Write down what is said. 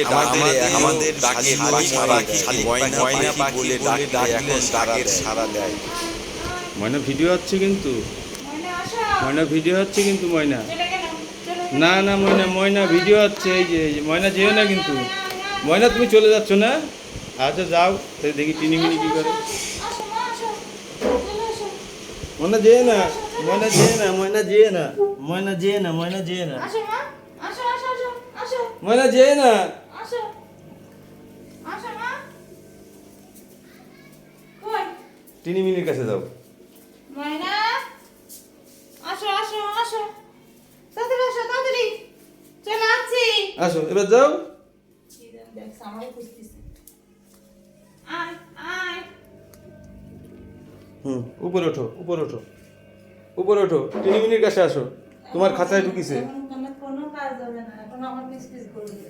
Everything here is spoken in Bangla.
আমাদের আমাদের ডাকে পাখি ময়না পাখি বলে ডাকলে ডাকের সারা দেয়। ময়না ভিডিও হচ্ছে কিন্তু। ময়না ভিডিও হচ্ছে কিন্তু ময়না। না না ময়না ময়না ভিডিও হচ্ছে এই যে ময়না যেও না কিন্তু। ময়না তুমি চলে যাচ্ছ না? আচ্ছা যাও তাই দেখি টিনিমিনি কি করে। ময়না যেয়ে না ময়না যেয়ে না ময়না যেয়ে না ময়না যেয়ে না ময়না যেয়ে না। ময়না যেয়ে না। আসো আসো মা। কই? টিনিমিনির কাছে যাও। ময়না? আসো আসো আসো। তাড়াতাড়ি আসো তাড়াতাড়ি। চলে আসছি। আসো এবার যাও। দেখ সামাই খুঁজতেছে। আয় আয়। হুম উপরে ওঠো উপরে ওঠো। উপরে ওঠো টিনিমিনির কাছে আসো। তোমার খাঁচায় ঢুকিছে। কোনো কোনো কাজ হবে না এখন আমার পিস পিস করবে।